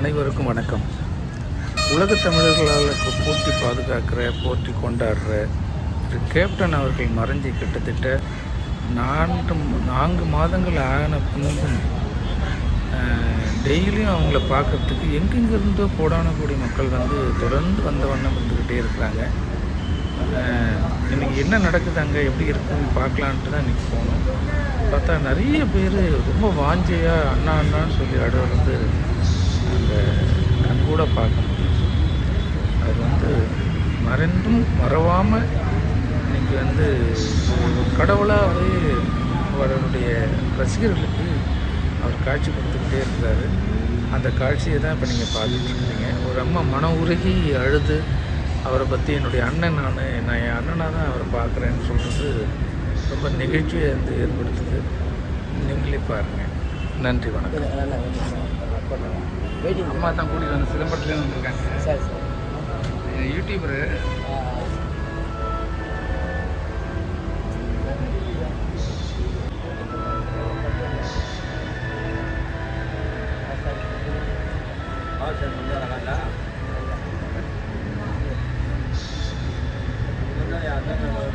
அனைவருக்கும் வணக்கம். உலக தமிழர்களால் போட்டி பாதுகாக்கிற போட்டி கொண்டாடுற திரு கேப்டன் அவர்கள் மறைஞ்சி கிட்டத்தட்ட நான்கு நான்கு மாதங்கள் ஆன பின்பும் டெய்லியும் அவங்கள பார்க்கறதுக்கு எங்கெங்கிருந்தோ கோடானக்கூடிய மக்கள் வந்து தொடர்ந்து வந்த வண்ணம் இருந்துக்கிட்டே இருக்கிறாங்க. அஹ், இன்னைக்கு என்ன நடக்குது அங்கே எப்படி இருக்குன்னு பார்க்கலான்ட்டு தான் இன்றைக்கி போனோம். பார்த்தா நிறைய பேர் ரொம்ப வாஞ்சையாக அண்ணா அண்ணான்னு சொல்லி அழுவது வந்து கண்கூட பார்க்க முடியும். அது வந்து மறந்தும் மறவாமல் இன்னைக்கு வந்து கடவுளாகவே அவருடைய ரசிகர்களுக்கு அவர் காட்சி கொடுத்துக்கிட்டே இருக்கிறாரு அந்த காட்சியை தான் இப்போ நீங்கள் பார்த்துட்ருக்கீங்க ஒரு அம்மா மன உருகி அழுது அவரை பற்றி என்னுடைய அண்ணன் நான் நான் என் அண்ணனாக தான் அவரை பார்க்குறேன்னு சொல்கிறது ரொம்ப நெகிழ்ச்சியை வந்து ஏற்படுத்துது. நீங்களே பாருங்கள் நன்றி வணக்கம். வெயிட்டிங் அம்மா தான் கூட்டிகிட்டு வந்து சிதம்பரத்துலேருந்து வந்திருக்காங்க சரி சரி யூடியூபரு ரெண்டு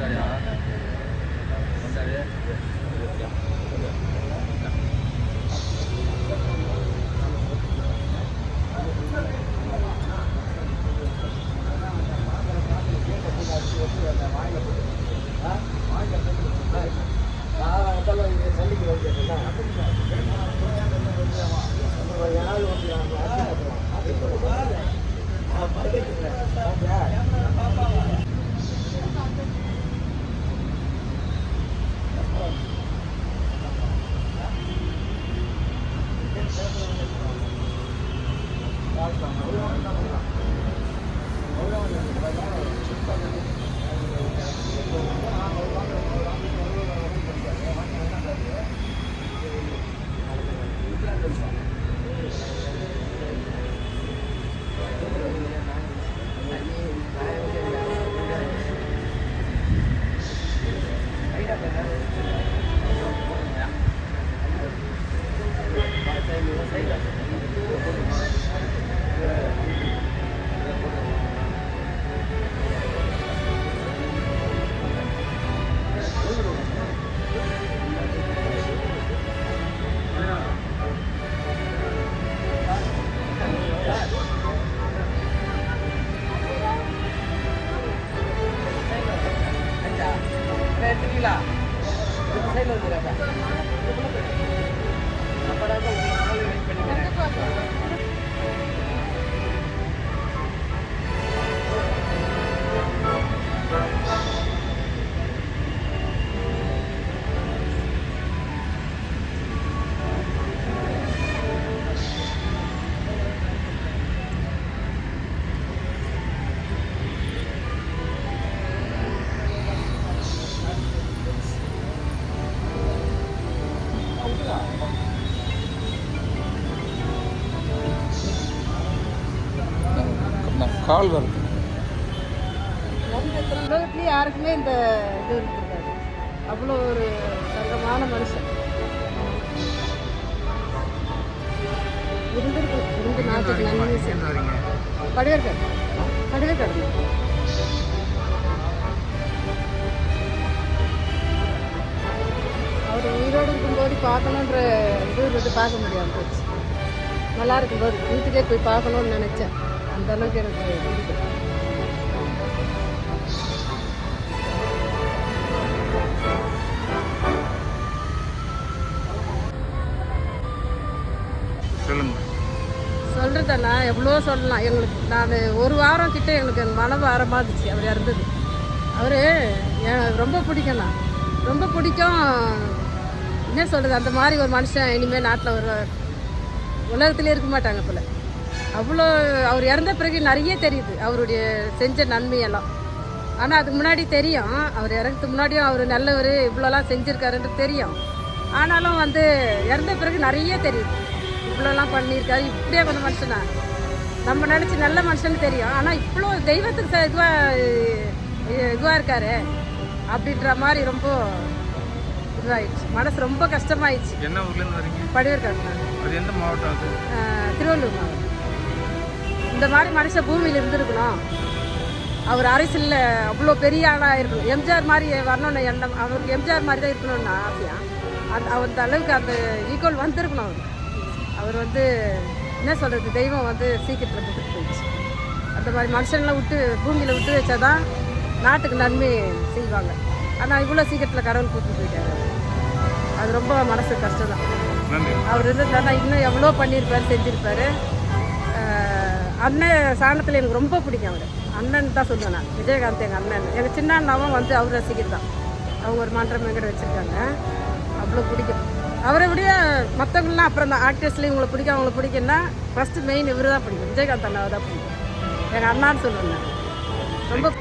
thôi, còn nữ thôi, nó cũng là கால் வருது. உலகத்துலேயே யாருக்குமே இந்த இது அவ்வளோ ஒரு தங்கமான மனுஷன். இருந்திருக்கு. இருந்து நாட்டுக்கு நன்மை எங்கேருந்து வரீங்க படுவேற்காடு படுவேற்காடு அவர் உயிரோடு இருக்கும்போது பார்க்கணுன்ற இது வந்து பார்க்க போச்சு. நல்லா இருக்கும்போது வீட்டுக்கே போய் பார்க்கணும்னு நினச்சேன். அந்த அளவுக்கு எனக்கு பிடிக்கும் சொல்லுங்க. சொல்கிறதண்ணா எவ்வளோ சொல்லலாம். எங்களுக்கு நான் ஒரு வாரம் கிட்ட எங்களுக்கு எங்கள் மனம் வாரமாக இருந்துச்சு அவர் இறந்தது. அவர் எனக்கு ரொம்ப பிடிக்கும்ண்ணா ரொம்ப பிடிக்கும். என்ன சொல்கிறது அந்த மாதிரி ஒரு மனுஷன் இனிமேல் நாட்டில் ஒரு உலகத்திலே இருக்க மாட்டாங்க போல. அவ்வளோ அவர் இறந்த பிறகு நிறைய தெரியுது அவருடைய செஞ்ச நன்மையெல்லாம். ஆனால் அதுக்கு முன்னாடி தெரியும் அவர் இறக்கிறதுக்கு முன்னாடியும் அவர் நல்லவர் இவ்வளோலாம் செஞ்சுருக்காருன்றது தெரியும். ஆனாலும் வந்து இறந்த பிறகு நிறைய தெரியுது. இவ்வளோலாம் பண்ணியிருக்காரு இப்படியே கொஞ்சம் மனுஷனா? நம்ம நினச்சி நல்ல மனுஷன்னு தெரியும். ஆனால் இவ்வளோ தெய்வத்துக்கு இதுவாக இதுவாக இருக்காரு அப்படின்ற மாதிரி ரொம்ப இதுவாகிடுச்சு மனசு ரொம்ப கஷ்டமாயிடுச்சு. என்ன ஊர்லேருந்து வரீங்க? படுவேற்காடு அது எந்த மாவட்டம் அது? திருவள்ளூர் மாவட்டம். இந்த மாதிரி மனுஷன் பூமியில் இருந்திருக்கணும். அவர் அரசியலில் அவ்வளோ பெரிய ஆளாக இருக்கணும். எம்ஜிஆர் மாதிரி வரணும்னு எண்ணம் அவருக்கு எம்ஜிஆர் மாதிரி தான் இருக்கணும்னு ஆசையா? அந்த அந்த அளவுக்கு அந்த ஈக்குவல் வந்திருக்கணும் அவர். அவர் வந்து என்ன சொல்கிறது தெய்வம் வந்து சீக்கிரத்தில் விட்டுட்டு போயிடுச்சு. அந்த மாதிரி மனுஷன்லாம் விட்டு பூமியில் விட்டு வச்சாதான் நாட்டுக்கு நன்மை செய்வாங்க. ஆனால் இவ்வளோ சீக்கிரத்தில் கடவுள் கூப்பிட்டு போயிட்டாரு. அது ரொம்ப மனசு கஷ்டம் தான் அவர் இருந்திருந்தாருன்னா இன்னும் எவ்வளோ பண்ணியிருப்பாரு செஞ்சுருப்பாரு. அண்ணன் சாணத்தில் எனக்கு ரொம்ப பிடிக்கும் அவர். அண்ணன் தான் சொல்லுவேன் நான். விஜயகாந்த் எங்கள் அண்ணன். எங்கள் சின்ன அண்ணாவும் வந்து அவர் ரசிகர் தான். அவங்க ஒரு மன்றம் எங்கிட்ட வச்சுருக்காங்க. அவ்வளோ பிடிக்கும். அவரை விட மற்றவங்களாம் அப்புறம் தான் ஆக்டர்ஸ்லேயும் இவங்களை பிடிக்கும் அவங்கள பிடிக்கும்னா ஃபஸ்ட்டு மெயின் இவர் தான் பிடிக்கும். விஜயகாந்த் அண்ணாவை தான் பிடிக்கும். எங்கள் அண்ணான்னு சொல்லுவேன் ரொம்ப